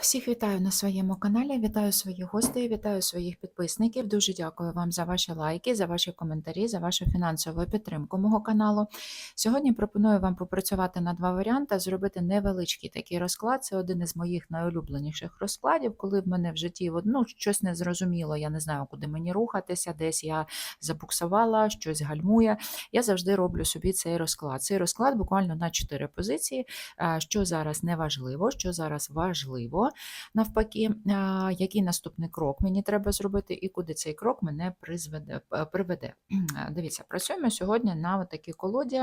Всіх вітаю на своєму каналі, вітаю своїх гостей, вітаю своїх підписників. Дуже дякую вам за ваші лайки, за ваші коментарі, за вашу фінансову підтримку мого каналу. Сьогодні пропоную вам попрацювати на два варіанти, зробити невеличкий такий розклад. Це один із моїх найулюбленіших розкладів, коли в мене в житті ну, щось не зрозуміло, я не знаю, куди мені рухатися, десь я забуксувала, щось гальмує. Я завжди роблю собі цей розклад. Цей розклад буквально на чотири позиції, що зараз не важливо, що зараз важливо навпаки, який наступний крок мені треба зробити, і куди цей крок мене призведе, приведе. Дивіться, працюємо сьогодні на такій колоді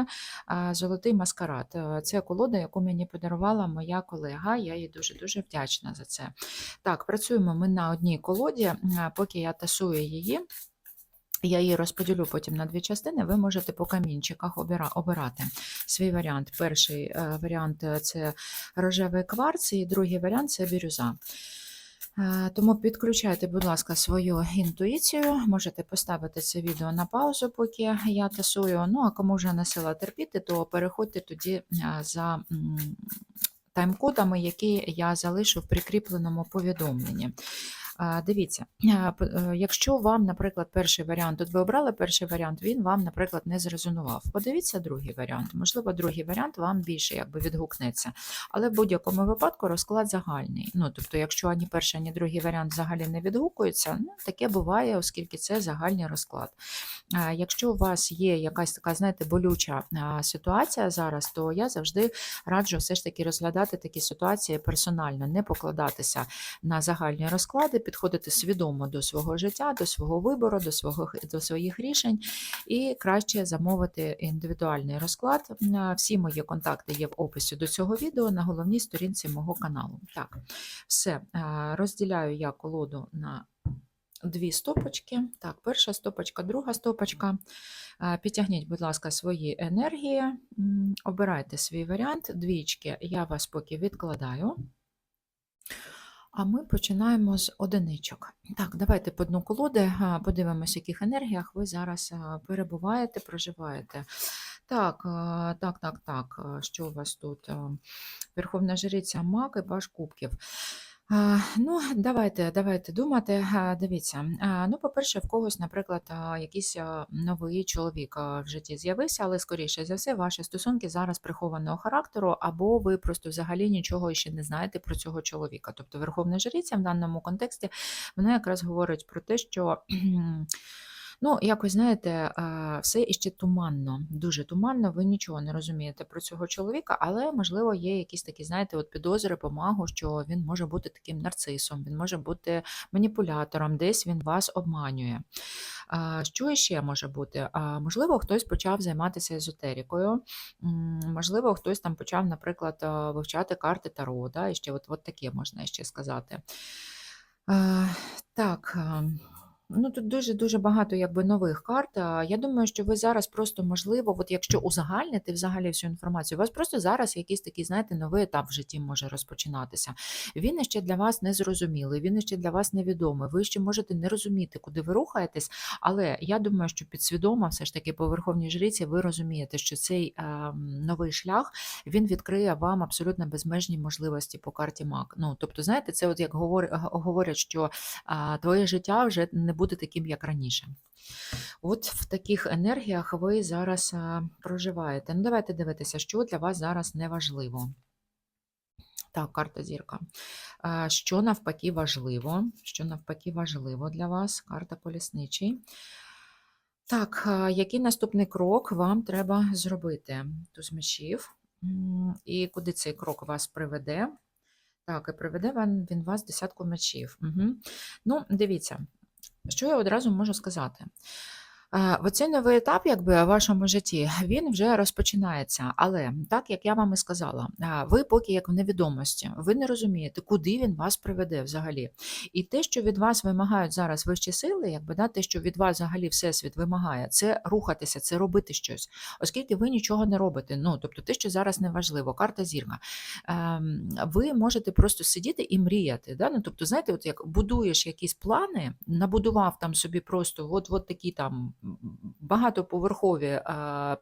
Золотий маскарад. Е, Це колода, яку мені подарувала моя колега. Я їй дуже-дуже вдячна за це. Так, працюємо ми на одній колоді, поки я тасую її. Я її розподілю потім на дві частини. Ви можете по камінчиках обирати свій варіант. Перший е, варіант е, це рожевий кварц, і другий варіант це бірюза. Е, Тому підключайте, будь ласка, свою інтуїцію. Можете поставити це відео на паузу, поки я тасую. Ну, а кому вже не сила терпіти, то переходьте тоді за тайм-кодами, які я залишу в прикріпленому повідомленні. Дивіться, е, якщо вам, наприклад, перший варіант, от ви обрали перший варіант, він вам, наприклад, не зрезонував. Подивіться другий варіант. Можливо, другий варіант вам більше якби відгукнеться. Але в будь-якому випадку розклад загальний. Ну, тобто, якщо ані перший, ані другий варіант взагалі не відгукуються, ну, таке буває, оскільки це загальний розклад. Якщо у вас є якась така, знаєте, болюча ситуація зараз, то я завжди раджу все ж таки розглядати такі ситуації персонально, не покладатися на загальні розклади, підходити свідомо до свого життя, до свого вибору, до, свого, до своїх рішень і краще замовити індивідуальний розклад. Всі мої контакти є в описі до цього відео на головній сторінці мого каналу. Так, все, розділяю я колоду на дві стопочки. Так, перша стопочка, друга стопочка. Підтягніть, будь ласка, свої енергії, обирайте свій варіант. Двічки я вас поки відкладаю. А ми починаємо з одиничок. Так, давайте по дну колоди а, подивимося, в яких енергіях ви зараз перебуваєте, проживаєте. Так, так, так, так. Що у вас тут? Верховна жриця Мак і Кубків. Ну, давайте, давайте думати. Дивіться, ну, по-перше, в когось, наприклад, якийсь новий чоловік в житті з'явився, але скоріше за все, ваші стосунки зараз прихованого характеру, або ви просто взагалі нічого ще не знаєте про цього чоловіка. Тобто, Верховна Жриця в даному контексті вона якраз говорить про те, що. Ну, якось знаєте, все іще туманно, дуже туманно. Ви нічого не розумієте про цього чоловіка, але можливо є якісь такі, знаєте, от підозри, помагу, що він може бути таким нарцисом, він може бути маніпулятором, десь він вас обманює. Що ще може бути? Можливо, хтось почав займатися езотерикою, м, можливо, хтось там почав, наприклад, вивчати карти Таро, да, і ще от, от таке можна ще сказати. Так. Ну, тут дуже-дуже багато якби нових карт. Я думаю, що ви зараз просто, можливо, от якщо узагальнити взагалі всю інформацію, у вас просто зараз якийсь такий, знаєте, новий етап в житті може розпочинатися. Він ще для вас не зрозумілий, він ще для вас невідомий. Ви ще можете не розуміти, куди ви рухаєтесь, але я думаю, що підсвідомо, все ж таки, по верховній жриці, ви розумієте, що цей ем, новий шлях він відкриє вам абсолютно безмежні можливості по карті МАК. Ну, тобто, знаєте, це от як говорять, що а, твоє життя вже не буде таким, як раніше. От в таких енергіях ви зараз проживаєте. Ну, давайте дивитися, що для вас зараз неважливо. Так, карта зірка. Що навпаки важливо? Що навпаки важливо для вас? Карта колісничий. Так, який наступний крок вам треба зробити? Туз мечів. І куди цей крок вас приведе? Так, і приведе він вас десятку мечів. Угу. Ну, дивіться, що я одразу можу сказати? Е, Оцей новий етап, якби в вашому житті, він вже розпочинається. Але так як я вам і сказала, е, ви поки як в невідомості, ви не розумієте, куди він вас приведе взагалі. І те, що від вас вимагають зараз вищі сили, якби да, те, що від вас взагалі всесвіт вимагає, це рухатися, це робити щось, оскільки ви нічого не робите. Ну тобто, те, що зараз не важливо, карта зірка. Ем, ви можете просто сидіти і мріяти. Да? Ну, тобто, знаєте, от як будуєш якісь плани, набудував там собі просто от, от такі там багатоповерхові е,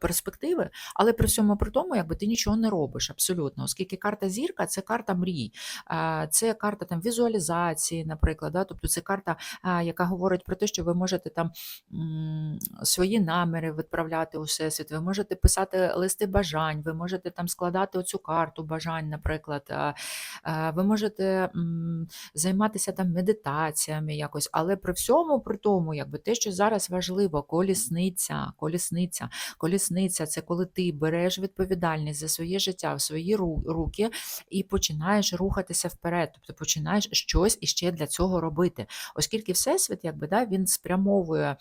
перспективи, але при всьому при тому, якби ти нічого не робиш абсолютно, оскільки карта зірка це карта мрій, е, це карта там візуалізації, наприклад, да? тобто це карта, е, яка говорить про те, що ви можете там свої наміри відправляти у всесвіт, ви можете писати листи бажань, ви можете там складати оцю карту бажань, наприклад, ви можете займатися там медитаціями якось, але при всьому при тому, якби те, що зараз важливо, колісниця, колісниця, колісниця це коли ти береш відповідальність за своє життя в свої руки і починаєш рухатися вперед, тобто починаєш щось іще для цього робити. Оскільки Всесвіт, якби да, він спрямовує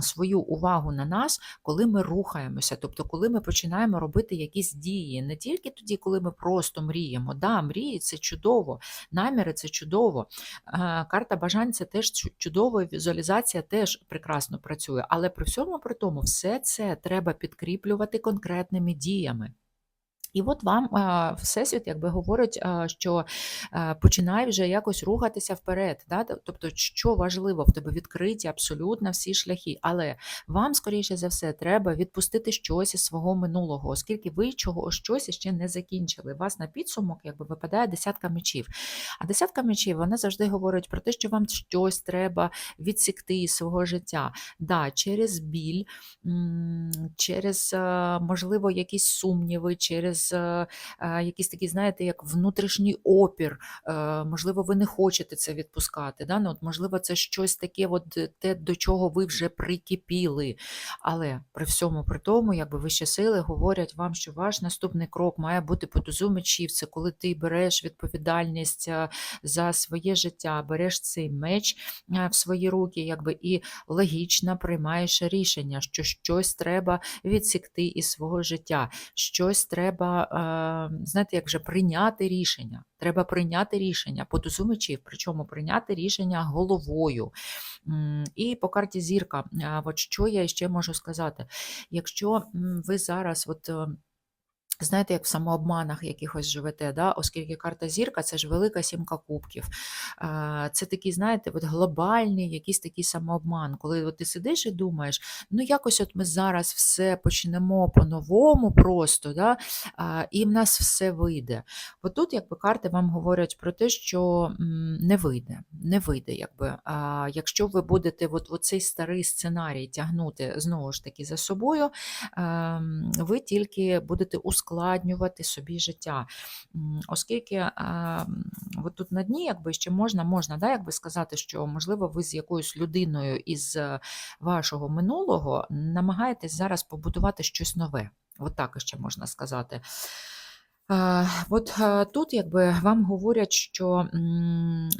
свою увагу на нас, коли ми рухаємося, тобто коли ми починаємо робити якісь дії, не тільки тоді, коли ми просто мріємо. Да, мрії це чудово, наміри це чудово. Е, Карта бажань це теж чудово, візуалізація теж прекрасно працює. Але при всьому при тому, все це треба підкріплювати конкретними діями. І от вам Всесвіт якби говорить, що а, починай вже якось рухатися вперед. Да? Тобто, що важливо, в тебе відкриті абсолютно всі шляхи. Але вам, скоріше за все, треба відпустити щось із свого минулого, оскільки ви чого щось ще не закінчили. У вас на підсумок якби випадає десятка мечів. А десятка мечів вона завжди говорить про те, що вам щось треба відсікти із свого життя. Да, через біль, через, можливо, якісь сумніви, через е, якісь такі, знаєте, як внутрішній опір. Е, Можливо, ви не хочете це відпускати. Да? Ну, от, можливо, це щось таке, от, е, те, до чого ви вже прикипіли. Але при всьому при тому, якби вищі сили говорять вам, що ваш наступний крок має бути по мечів. Це коли ти береш відповідальність е, за своє життя, береш цей меч в свої руки, якби і логічно приймаєш рішення, що щось треба відсікти із свого життя, щось треба, е, знаєте, як вже прийняти рішення. Треба прийняти рішення по тузу причому прийняти рішення головою. І по карті зірка, от що я ще можу сказати? Якщо ви зараз, от. Знаєте, як в самообманах якихось живете, да? оскільки карта зірка це ж велика сімка кубків. Це такий, знаєте, от глобальний якийсь такий самообман, коли от ти сидиш і думаєш, ну якось от ми зараз все почнемо по-новому просто, да? і в нас все вийде. От тут якби карти вам говорять про те, що не вийде, не вийде. Якби. Якщо ви будете от, от старий сценарій тягнути знову ж таки за собою, ем, ви тільки будете ускладнювати собі життя. Оскільки ем, от тут на дні, якби ще можна, можна да, якби сказати, що можливо ви з якоюсь людиною із е, вашого минулого намагаєтесь зараз побудувати щось нове. От так ще можна сказати. От тут якби вам говорять, що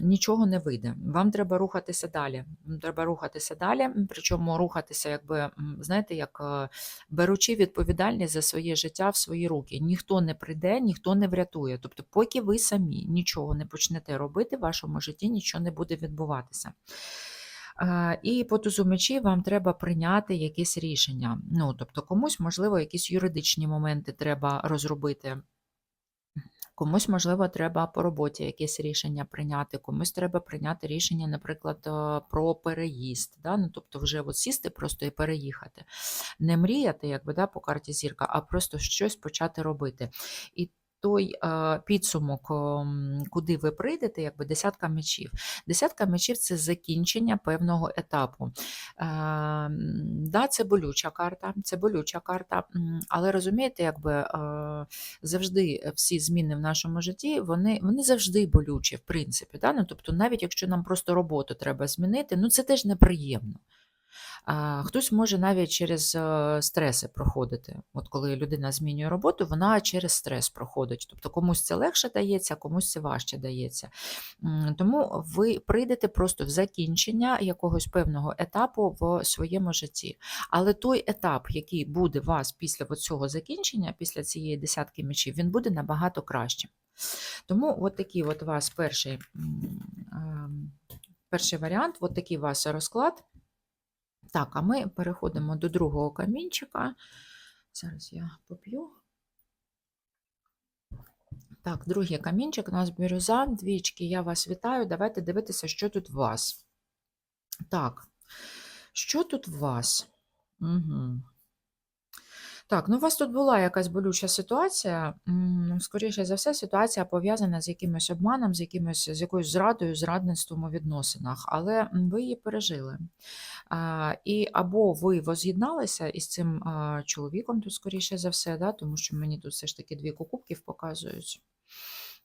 нічого не вийде. Вам треба рухатися далі. Треба рухатися далі, причому рухатися, якби, знаєте, як е, беручи відповідальність за своє життя в свої руки. Ніхто не прийде, ніхто не врятує. Тобто, поки ви самі нічого не почнете робити, в вашому житті нічого не буде відбуватися. І по тузу мечі вам треба прийняти якесь рішення. Ну, тобто, комусь, можливо, якісь юридичні моменти треба розробити. Комусь, можливо, треба по роботі якесь рішення прийняти, комусь треба прийняти рішення, наприклад, е, про переїзд. Да? Ну, тобто вже от сісти просто і переїхати. Не мріяти, якби да, по карті зірка, а просто щось почати робити. І той е, підсумок, ем, куди ви прийдете, якби десятка мечів. Десятка мечів це закінчення певного етапу. Е, да, це болюча карта, це болюча карта, але розумієте, якби. Е, завжди всі зміни в нашому житті, вони, вони завжди болючі, в принципі. Да? Ну, тобто, навіть якщо нам просто роботу треба змінити, ну це теж неприємно. Хтось може навіть через е, стреси проходити. От коли людина змінює роботу, вона через стрес проходить. Тобто комусь це легше дається, комусь це важче дається. Тому ви прийдете просто в закінчення якогось певного етапу в своєму житті. Але той етап, який буде вас після цього закінчення, після цієї десятки мечів, він буде набагато кращим. Тому от такий от у вас перший, перший варіант, от такий у вас розклад. Так, а ми переходимо до другого камінчика. Зараз я поп'ю. Так, другий камінчик у нас бірюза, двічки, я вас вітаю. Давайте дивитися, що тут у вас. Так, що тут у вас? Угу. Так, ну у вас тут була якась болюча ситуація. М, Скоріше за все, ситуація пов'язана з якимось обманом, з якимось, з якоюсь зрадою, зрадництвом у відносинах, але ви її пережили. А, і або ви воз'єдналися із цим а, чоловіком, тут скоріше за все, да, тому що мені тут все ж таки дві кубків показують.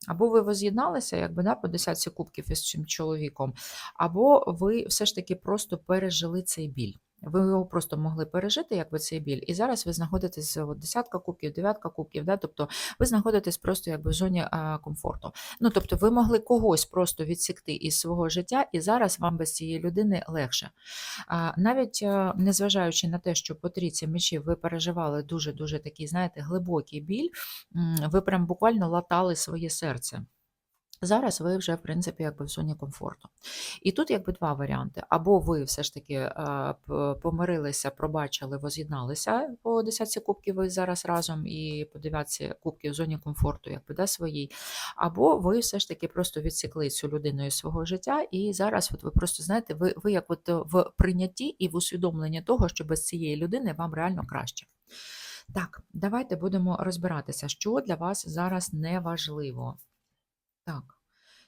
Або ви воз'єдналися, якби да, по десятці кубків із цим чоловіком, або ви все ж таки просто пережили цей біль. Ви його просто могли пережити, якби цей біль, і зараз ви знаходитесь от, десятка кубків, дев'ятка кубків, да? тобто ви знаходитесь просто якби в зоні а, комфорту. Ну, тобто, ви могли когось просто відсікти із свого життя, і зараз вам без цієї людини легше. А, навіть а, незважаючи на те, що по трійці мечів ви переживали дуже-дуже такий, знаєте, глибокий біль, ви прям буквально латали своє серце. Зараз ви вже, в принципі, якби в зоні комфорту. І тут якби два варіанти. Або ви все ж таки е, помирилися, пробачили, воз'єдналися по десятці кубків ви зараз разом і по дев'ятці кубків в зоні комфорту, якби да, своїй. Або ви все ж таки просто відсікли цю людину із свого життя, і зараз от ви просто знаєте, ви, ви як от в прийнятті і в усвідомленні того, що без цієї людини вам реально краще. Так, давайте будемо розбиратися, що для вас зараз не важливо. Так,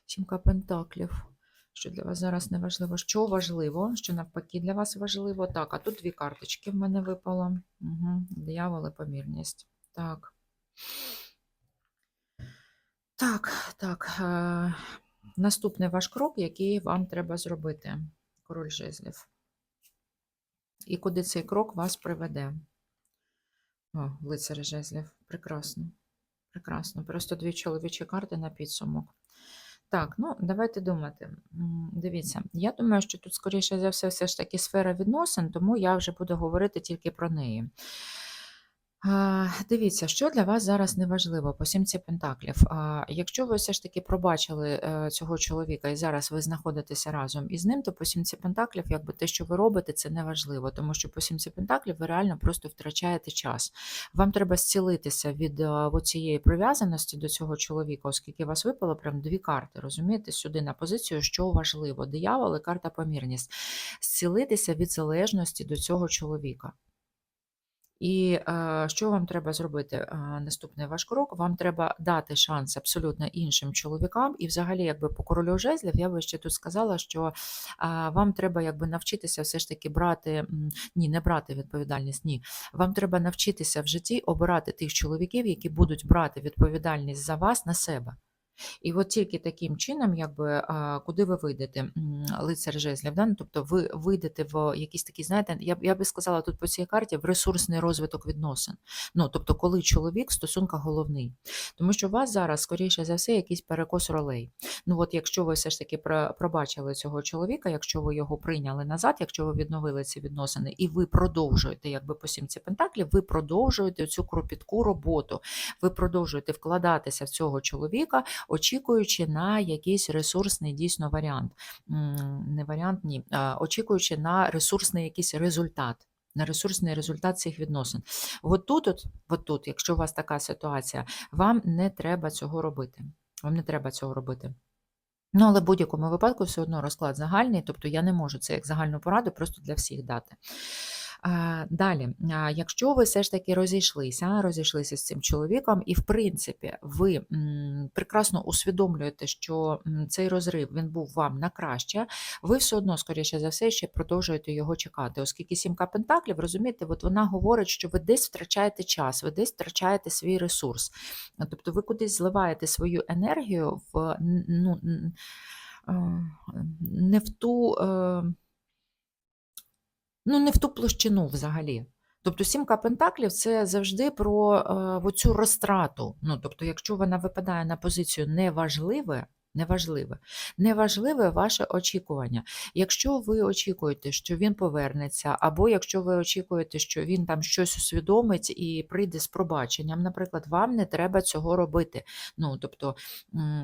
сімка пентаклів. Що для вас зараз не важливо? Що важливо, що навпаки для вас важливо? Так, а тут дві карточки в мене випало. Угу. Диявол і помірність. Так. Так, так. Е, наступний ваш крок, який вам треба зробити, король жезлів. І куди цей крок вас приведе? О, лицар жезлів. Прекрасно. Прекрасно. Просто дві чоловічі карти на підсумок. Так, ну давайте думати. Дивіться, я думаю, що тут, скоріше за все, все ж таки сфера відносин, тому я вже буду говорити тільки про неї. Дивіться, що для вас зараз неважливо по сімці пентаклів. Якщо ви все ж таки пробачили е, цього чоловіка і зараз ви знаходитеся разом із ним, то по сімці пентаклів, якби те, що ви робите, це неважливо, тому що по сімці пентаклів ви реально просто втрачаєте час. Вам треба зцілитися від е, цієї прив'язаності до цього чоловіка, оскільки вас випало прям дві карти, розумієте, сюди на позицію, що важливо: диявол і карта помірність. Зцілитися від залежності до цього чоловіка. І е, що вам треба зробити? Е, наступний ваш крок. Вам треба дати шанс абсолютно іншим чоловікам. І, взагалі, якби по королю жезлів, я би ще тут сказала, що е, вам треба якби навчитися все ж таки брати, ні, не брати відповідальність, ні. Вам треба навчитися в житті обирати тих чоловіків, які будуть брати відповідальність за вас на себе. І от тільки таким чином, якби куди ви вийдете, лицар жезлів, да? ну, тобто ви вийдете в якийсь такий, знаєте, я, я би сказала тут по цій карті в ресурсний розвиток відносин. Ну, тобто, коли чоловік в стосунках головний. Тому що у вас зараз, скоріше за все, якийсь перекос ролей. Ну от якщо ви все ж таки пробачили цього чоловіка, якщо ви його прийняли назад, якщо ви відновили ці відносини, і ви продовжуєте, якби по сімці пентаклів, ви продовжуєте цю кропітку роботу, ви продовжуєте вкладатися в цього чоловіка очікуючи на якийсь ресурсний дійсно варіант. Не варіант, ні, очікуючи на ресурсний якийсь результат. На ресурсний результат цих відносин. От тут, от, от тут, якщо у вас така ситуація, вам не треба цього робити. Вам не треба цього робити. Ну, але в будь-якому випадку все одно розклад загальний, тобто я не можу це як загальну пораду просто для всіх дати. Далі, якщо ви все ж таки розійшлися, розійшлися з цим чоловіком, і в принципі ви прекрасно усвідомлюєте, що цей розрив він був вам на краще, ви все одно, скоріше за все, ще продовжуєте його чекати, оскільки сімка пентаклів, розумієте, от вона говорить, що ви десь втрачаєте час, ви десь втрачаєте свій ресурс. Тобто ви кудись зливаєте свою енергію в ну, е, не в ту. Ну, не в ту площину взагалі. Тобто сімка пентаклів це завжди про е, оцю розтрату. Ну, тобто, якщо вона випадає на позицію неважливе, неважливе, неважливе ваше очікування. Якщо ви очікуєте, що він повернеться, або якщо ви очікуєте, що він там щось усвідомить і прийде з пробаченням, наприклад, вам не треба цього робити. Ну, тобто,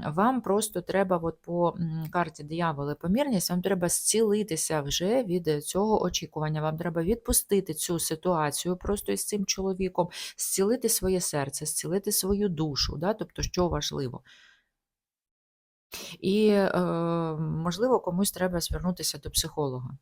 вам просто треба, от по карті дияволи помірність, вам треба зцілитися вже від цього очікування. Вам треба відпустити цю ситуацію просто із цим чоловіком, зцілити своє серце, зцілити свою душу. Да? Тобто, що важливо. І, е, можливо, комусь треба звернутися до психолога.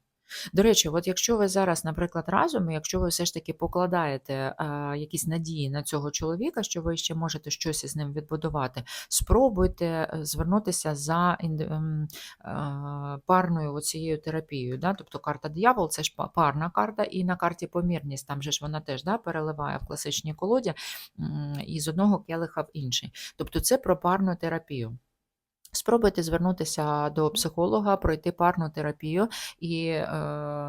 До речі, от якщо ви зараз, наприклад, разом, і якщо ви все ж таки покладаєте е, якісь надії на цього чоловіка, що ви ще можете щось із ним відбудувати, спробуйте е, звернутися за ем, е, парною оцією терапією. Да? Тобто карта диявол це ж парна карта, і на карті помірність, там же ж вона теж да, переливає в класичній колоді м, із одного келиха в інший. Тобто це про парну терапію. Спробуйте звернутися до психолога, пройти парну терапію, і е,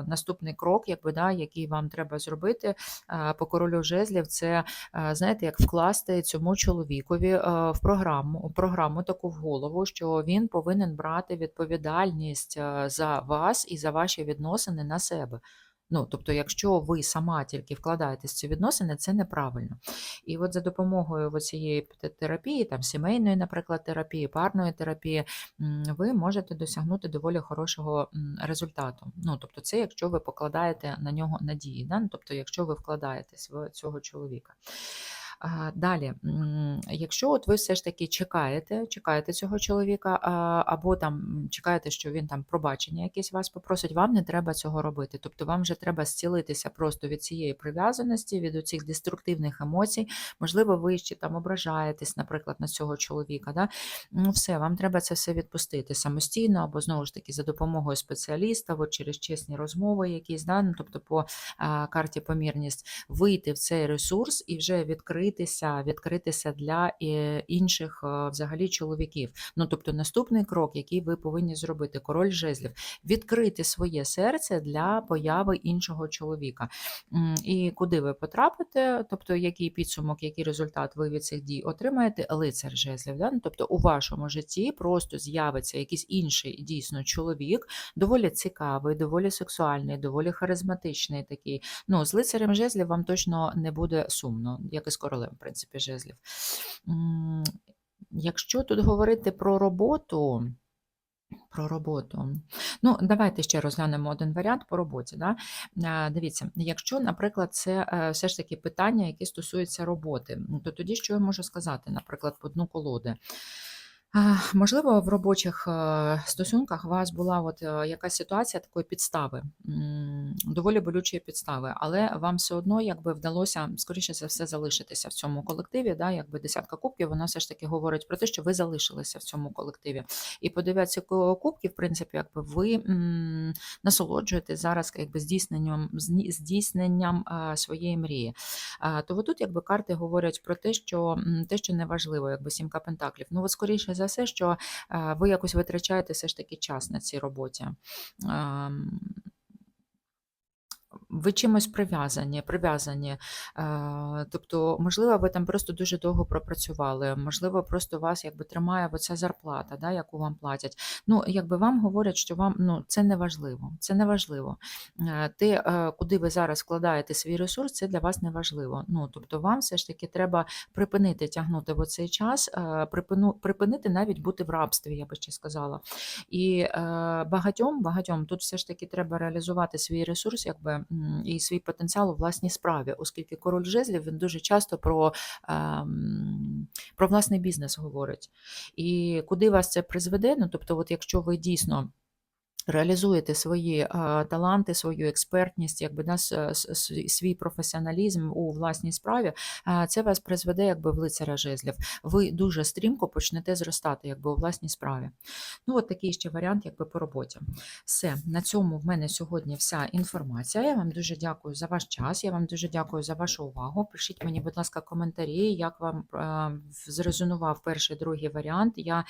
наступний крок, якби да, який вам треба зробити е, по королю жезлів, це е, знаєте, як вкласти цьому чоловікові е, в програму, програму таку в голову, що він повинен брати відповідальність за вас і за ваші відносини на себе. Ну, тобто, якщо ви сама тільки вкладаєтесь в ці відносини, це неправильно. І от за допомогою цієї терапії, там сімейної, наприклад, терапії, парної терапії, ви можете досягнути доволі хорошого результату. Ну, тобто, це якщо ви покладаєте на нього надії, да? ну, тобто, якщо ви вкладаєтесь в цього чоловіка. Далі, якщо от ви все ж таки чекаєте, чекаєте цього чоловіка, або там чекаєте, що він там пробачення якесь вас попросить, вам не треба цього робити. Тобто вам вже треба зцілитися просто від цієї прив'язаності, від оцих деструктивних емоцій. Можливо, ви ще там ображаєтесь, наприклад, на цього чоловіка. Да? Ну, все, вам треба це все відпустити самостійно, або знову ж таки за допомогою спеціаліста, от через чесні розмови якісь, да? ну, тобто по карті помірність, вийти в цей ресурс і вже відкритися, відкритися для е, інших е, взагалі чоловіків. Ну, тобто, наступний крок, який ви повинні зробити, король жезлів, відкрити своє серце для появи іншого чоловіка. І куди ви потрапите, тобто який підсумок, який результат ви від цих дій отримаєте, лицар жезлів. Да? Ну, Тобто у вашому житті просто з'явиться якийсь інший дійсно чоловік, доволі цікавий, доволі сексуальний, доволі харизматичний такий. Ну, з лицарем жезлів вам точно не буде сумно, як і з королем, в принципі, жезлів. Якщо тут говорити про роботу, про роботу. Ну, давайте ще розглянемо один варіант по роботі. Да? Дивіться, якщо, наприклад, це е, все ж таки питання, які стосуються роботи, то тоді що я можу сказати, наприклад, по дну колоди. Можливо, в робочих е, стосунках у вас була от е, якась ситуація такої підстави, доволі болючої підстави, але вам все одно якби вдалося, скоріше за все, залишитися в цьому колективі. Да? Якби десятка кубків, вона все ж таки говорить про те, що ви залишилися в цьому колективі. І по дев'ятці кубків, в принципі, якби ви насолоджуєтесь зараз якби здійсненням, здійсненням е, своєї мрії. То тут якби карти говорять про те, що те, що неважливо, якби сімка пентаклів. Ну, от скоріше за все, що е, ви якось витрачаєте все ж таки час на цій роботі. Ви чимось прив'язані, прив'язані. Е, Тобто, можливо, ви там просто дуже довго пропрацювали, можливо, просто вас якби тримає оця зарплата, да, яку вам платять. Ну, якби вам говорять, що вам ну, це не важливо. Це не важливо. Те, е, куди ви зараз вкладаєте свій ресурс, це для вас не важливо. Ну, тобто, вам все ж таки треба припинити тягнути в оцей час, е, припину, припинити навіть бути в рабстві, я би ще сказала. І багатьом, багатьом тут все ж таки треба реалізувати свій ресурс, якби і свій потенціал у власній справі, оскільки король жезлів він дуже часто про, ем, про власний бізнес говорить. І куди вас це призведе? Ну, тобто, от якщо ви дійсно. Реалізуєте свої таланти, свою експертність, якби да, свій професіоналізм у власній справі, це вас призведе якби в лицаря жезлів. Ви дуже стрімко почнете зростати якби у власній справі. Ну, от такий ще варіант, якби по роботі. Все, на цьому в мене сьогодні вся інформація. Я вам дуже дякую за ваш час. Я вам дуже дякую за вашу увагу. Пишіть мені, будь ласка, коментарі, як вам зрезонував перший, другий варіант. Я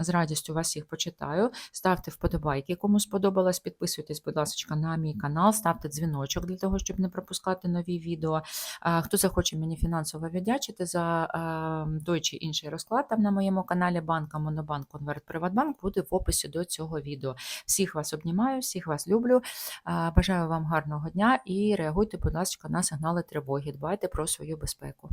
з радістю вас їх почитаю. Ставте вподобайки, кому сподобалось. Підписуйтесь, будь ласка, на мій канал, ставте дзвіночок для того, щоб не пропускати нові відео. Хто захоче мені фінансово віддячити за той чи інший розклад там на моєму каналі Банка Монобанк Конверт Приватбанк буде в описі до цього відео. Всіх вас обнімаю, всіх вас люблю. Бажаю вам гарного дня і реагуйте, будь ласка, на сигнали тривоги. Дбайте про свою безпеку.